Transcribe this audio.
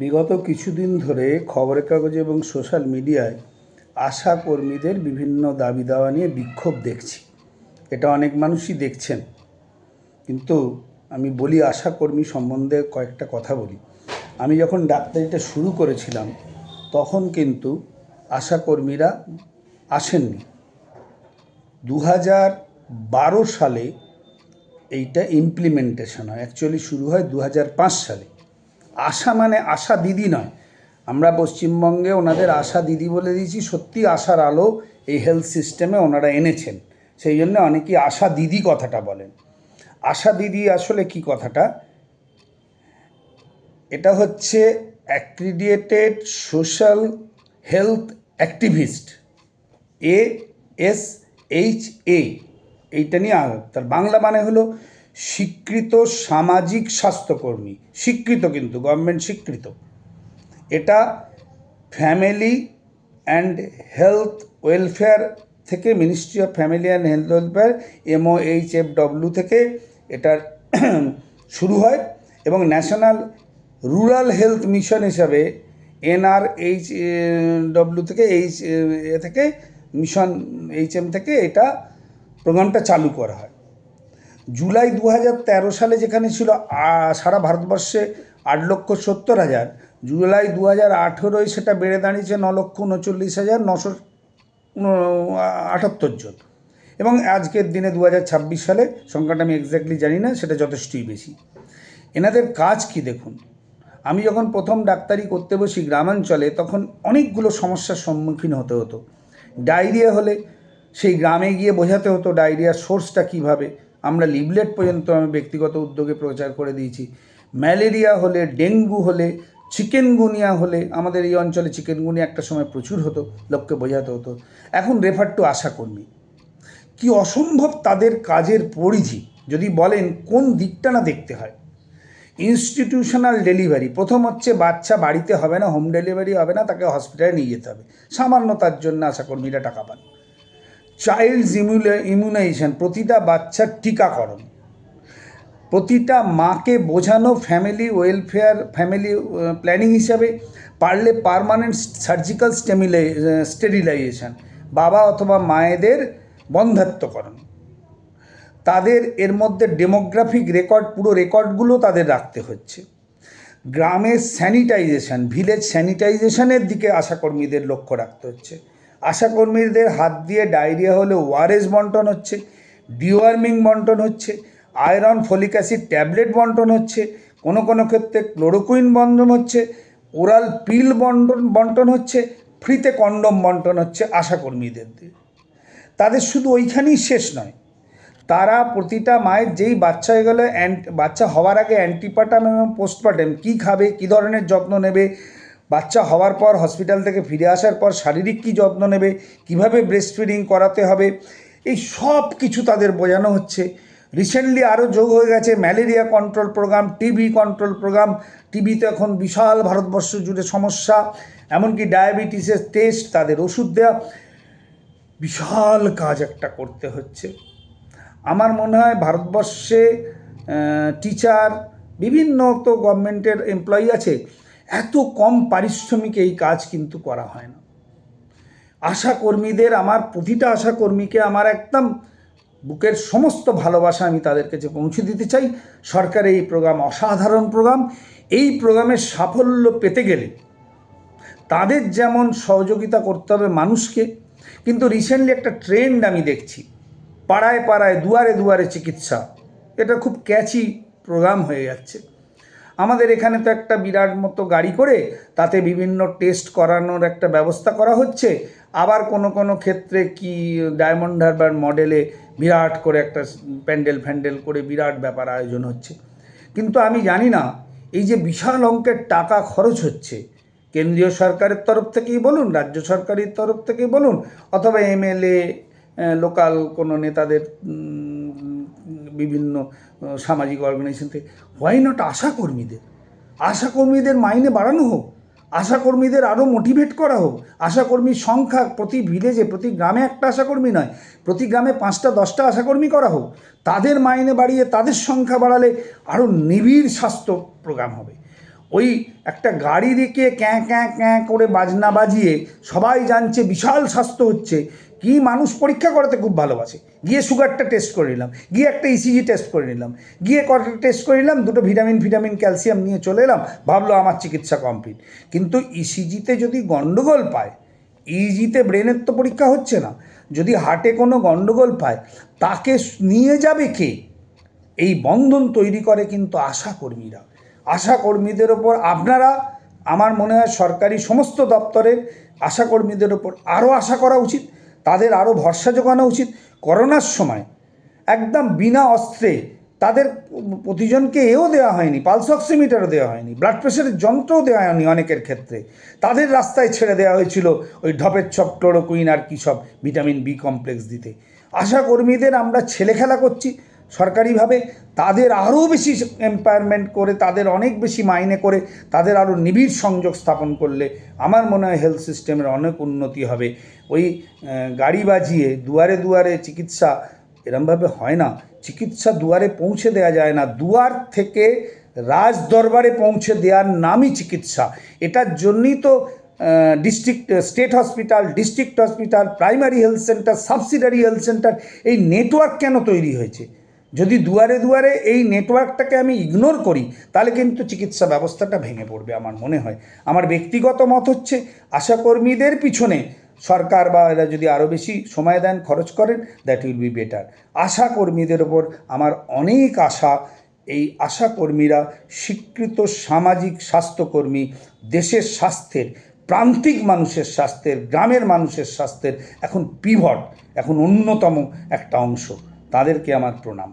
বিগত কিছুদিন ধরে খবরের কাগজে এবং সোশ্যাল মিডিয়ায় আশা কর্মীদের বিভিন্ন দাবি দাওয়া নিয়ে বিক্ষোভ দেখছি। এটা অনেক মানুষই দেখছেন। কিন্তু আমি বলি আশা কর্মী সম্বন্ধে কয়েকটা কথা বলি। আমি যখন ডাক্তারিটা শুরু করেছিলাম, তখন কিন্তু আশা কর্মীরা আসেননি। দু হাজার বারো সালে এইটা ইমপ্লিমেন্টেশন হয়। অ্যাকচুয়ালি শুরু হয় দু হাজার পাঁচ সালে। আশা মানে আশা দিদি নয়। আমরা পশ্চিমবঙ্গে ওনাদের আশা দিদি বলে দিয়েছি সত্যি আশার আলো এই হেলথ সিস্টেমে ওনারা এনেছেন। সেই জন্য অনেকেই আশা দিদি কথাটা বলেন। আশা দিদি আসলে কি কথাটা? এটা হচ্ছে accredited social health activist A S H A এইটা নিয়ে তার বাংলা মানে হলো স্বীকৃত সামাজিক স্বাস্থ্যকর্মী, স্বীকৃত কিন্তু গভর্নমেন্ট স্বীকৃত। এটা ফ্যামিলি অ্যান্ড হেলথ ওয়েলফেয়ার থেকে ministry of family and health welfare M O H F W থেকে এটার শুরু হয় এবং ন্যাশনাল রুরাল হেলথ মিশন হিসাবে এনআরএইচ ডব্লিউ থেকে এইচ এ থেকে মিশন এইচ এম থেকে এটা প্রোগ্রামটা চালু করা হয়। জুলাই দু হাজার তেরো সালে যেখানে ছিল সারা ভারতবর্ষে আট লক্ষ সত্তর হাজার। জুলাই দু হাজার আঠেরোয় সেটা বেড়ে দাঁড়িয়েছে ন লক্ষ উনচল্লিশ হাজার নশো আটাত্তর জন। এবং আজকের দিনে দু হাজার ছাব্বিশ সালে, সংখ্যাটা আমি এক্স্যাক্টলি জানি না, সেটা যথেষ্টই বেশি। এনাদের কাজ কি দেখুন? আমি যখন প্রথম ডাক্তারি করতে বসি গ্রামাঞ্চলে, তখন অনেকগুলো সমস্যার সম্মুখীন হতে হতো। ডায়রিয়া হলে সেই গ্রামে গিয়ে বোঝাতে হতো ডায়রিয়ার সোর্সটা কীভাবে। আমরা লিভলেট পর্যন্ত আমি ব্যক্তিগত উদ্যোগে প্রচার করে দিয়েছি। ম্যালেরিয়া হলে, ডেঙ্গু হলে, চিকেনগুনিয়া হলে, আমাদের এই অঞ্চলে চিকেনগুনিয়া একটা সময় প্রচুর হতো, লোককে বোঝাতে হতো। এখন রেফার টু আশাকর্মী কি অসম্ভব তাদের কাজের পরিধি, যদি বলেন কোন দিকটা না দেখতে হয়। ইনস্টিটিউশনাল ডেলিভারি প্রথম হচ্ছে বাচ্চা বাড়িতে হবে না হোম ডেলিভারি হবে না, তাকে হসপিটালে নিয়ে যেতে হবে। সামান্য তার জন্য আশাকর্মীরা টাকা পান। চাইল্ড ইমিউনাইজেশন প্রতিটা বাচ্চার টিকাকরণ। প্রতিটা মাকে বোঝানো ফ্যামিলি ওয়েলফেয়ার ফ্যামিলি প্ল্যানিং হিসাবে পারলে পারমানেন্ট সার্জিক্যাল স্টেমিলাই স্টেরিলাইজেশন বাবা অথবা মায়েদের বন্ধাত্মকরণ। তাদের এর মধ্যে ডেমোগ্রাফিক রেকর্ড পুরো রেকর্ডগুলো তাদের রাখতে হচ্ছে। গ্রামের স্যানিটাইজেশন ভিলেজ স্যানিটাইজেশনের দিকে আশাকর্মীদের লক্ষ্য রাখতে হচ্ছে। আশাকর্মীদের হাত দিয়ে ডায়রিয়া হলে ওআরএস বন্টন হচ্ছে, ডিওয়ার্মিং বন্টন হচ্ছে, আয়রন ফলিক অ্যাসিড ট্যাবলেট বন্টন হচ্ছে, কোনো কোনো ক্ষেত্রে ক্লোরোকুইন বন্টন হচ্ছে, ওরাল পিল বন্টন বন্টন হচ্ছে, ফ্রিতে কন্ডম বন্টন হচ্ছে আশাকর্মীদের দিয়ে। তাদের শুধু ওইখানেই শেষ নয়, তারা প্রতিটা মায়ের যেই বাচ্চা হয়ে গেলে বাচ্চা হওয়ার আগে অ্যান্টিপার্টাম এবং পোস্টপার্টাম কী খাবে, কী ধরনের যত্ন নেবে বাচ্চা হওয়ার পর হসপিটাল থেকে ফিরে আসার পর শারীরিক কী যত্ন নেবে, কীভাবে ব্রেস্ট ফিডিং করাতে হবে, এই সব কিছু তাদের বোঝানো হচ্ছে। রিসেন্টলি আরও যোগ হয়ে গেছে malaria control programme TB control programme টিবিতে এখন বিশাল ভারতবর্ষ জুড়ে সমস্যা, এমনকি ডায়াবেটিসের টেস্ট তাদের ওষুধ দেওয়া বিশাল কাজ একটা করতে হচ্ছে। আমার মনে হয় ভারতবর্ষে টিচার বিভিন্ন তো গভর্নমেন্টের এমপ্লয়ি আছে এত কম পারিশ্রমিকে এই কাজ কিন্তু করা হয় না। আশা কর্মীদের, আমার প্রতিটা আশা কর্মীকে আমার একদম বুকের সমস্ত ভালোবাসা আমি তাদের কাছে পৌঁছে দিতে চাই। সরকারের এই প্রোগ্রাম অসাধারণ প্রোগ্রাম। এই প্রোগ্রামের সাফল্য পেতে গেলে তাদের যেমন সহযোগিতা করতে হবে মানুষকে, কিন্তু রিসেন্টলি একটা ট্রেন্ড আমি দেখছি। পাড়ায় পাড়ায়, দুয়ারে দুয়ারে চিকিৎসা। এটা খুব ক্যাচি প্রোগ্রাম হয়ে যাচ্ছে। আমাদের এখানে তো একটা বিরাট মতো গাড়ি করে তাতে বিভিন্ন টেস্ট করানোর একটা ব্যবস্থা করা হচ্ছে। আবার কোনো কোনো ক্ষেত্রে কি ডায়মন্ড হারবার মডেলে বিরাট করে একটা প্যান্ডেল ফ্যান্ডেল করে বিরাট ব্যাপার আয়োজন হচ্ছে। কিন্তু আমি জানি না, এই যে বিশাল অঙ্কের টাকা খরচ হচ্ছে, কেন্দ্রীয় সরকারের তরফ থেকেই বলুন, রাজ্য সরকারের তরফ থেকেই বলুন, অথবা এমএলএ লোকাল কোনো নেতাদের বিভিন্ন সামাজিক অর্গানাইজেশন থেকে। Why not আশাকর্মীদের? আশাকর্মীদের মাইনে বাড়ানো হোক, আশাকর্মীদের আরও মোটিভেট করা হোক। আশাকর্মীর সংখ্যা প্রতি ভিলেজে প্রতি গ্রামে একটা আশাকর্মী নয়, প্রতি গ্রামে পাঁচটা, দশটা আশাকর্মী করা হোক। তাদের মাইনে বাড়িয়ে তাদের সংখ্যা বাড়ালে আরও নিবিড় স্বাস্থ্য প্রোগ্রাম হবে। ওই একটা গাড়ি রেখে ক্যাঁ ক্যাঁ ক্যাঁ করে বাজনা বাজিয়ে সবাই জানছে, বিশাল স্বাস্থ্য হচ্ছে। কি মানুষ পরীক্ষা করাতে খুব ভালোবাসে। গিয়ে সুগারটা টেস্ট করে নিলাম, গিয়ে একটা ইসিজি টেস্ট করে নিলাম, গিয়ে কটা টেস্ট করে নিলাম, দুটো ভিটামিন ভিটামিন ক্যালসিয়াম নিয়ে চলে এলাম, ভাবলো আমার চিকিৎসা কমপ্লিট কিন্তু ইসিজিতে যদি গণ্ডগোল পায় ইজিতে ব্রেনের তো পরীক্ষা হচ্ছে না, যদি হার্টে কোনো গণ্ডগোল পায়, তাকে নিয়ে যাবে কে? এই বন্ধন তৈরি করে কিন্তু আশাকর্মীরা। আশাকর্মীদের ওপর আপনারা, আমার মনে হয় সরকারি সমস্ত দপ্তরের আশাকর্মীদের ওপর আরও আশা করা উচিত, তাদের আরও ভরসা যোগানো উচিত। করোনার সময় একদম বিনা অস্ত্রে তাদের প্রতিজনকে এও দেওয়া হয়নি, পালস অক্সিমিটারও দেওয়া হয়নি, ব্লাড প্রেশারের যন্ত্রও দেওয়া হয়নি অনেকের ক্ষেত্রে। তাদের রাস্তায় ছেড়ে দেওয়া হয়েছিল ওই ঢপের ছপ, ক্লোরোকুইন আর কী সব ভিটামিন বি কমপ্লেক্স দিতে। আশা কর্মীদের আমরা ছেলে খেলা করছি সরকারিভাবে তাদের আরও বেশি এম্পায়ারমেন্ট করে, তাদের অনেক বেশি মাইনে করে, তাদের আরও নিবিড় সংযোগ স্থাপন করলে আমার মনে হয় হেলথ সিস্টেমের অনেক উন্নতি হবে। ওই গাড়ি বাজিয়ে দুয়ারে দুয়ারে চিকিৎসা এরমভাবে হয় না। চিকিৎসা দুয়ারে পৌঁছে দেওয়া যায় না। দুয়ার থেকে রাজ দরবারে পৌঁছে দেওয়ার নামই চিকিৎসা। এটার জন্যই তো district state hospital district hospital primary health centre subsidiary health centre এই নেটওয়ার্ক কেন তৈরি হয়েছে? যদি দুয়ারে দুয়ারে এই নেটওয়ার্কটাকে আমি ইগনোর করি, তাহলে কিন্তু চিকিৎসা ব্যবস্থাটা ভেঙে পড়বে আমার মনে হয়। আমার ব্যক্তিগত মত হচ্ছে, আশাকর্মীদের পিছনে সরকার বা এরা যদি আরও বেশি সময় দেন, খরচ করেন দ্যাট উইল বি বেটার আশাকর্মীদের ওপর আমার অনেক আশা, এই আশাকর্মীরা স্বীকৃত সামাজিক স্বাস্থ্যকর্মী, দেশের স্বাস্থ্যের, প্রান্তিক মানুষের স্বাস্থ্যের, গ্রামের মানুষের স্বাস্থ্যের এখন পিভট এখন অন্যতম একটা অংশ। তাদেরকে আমার প্রণাম।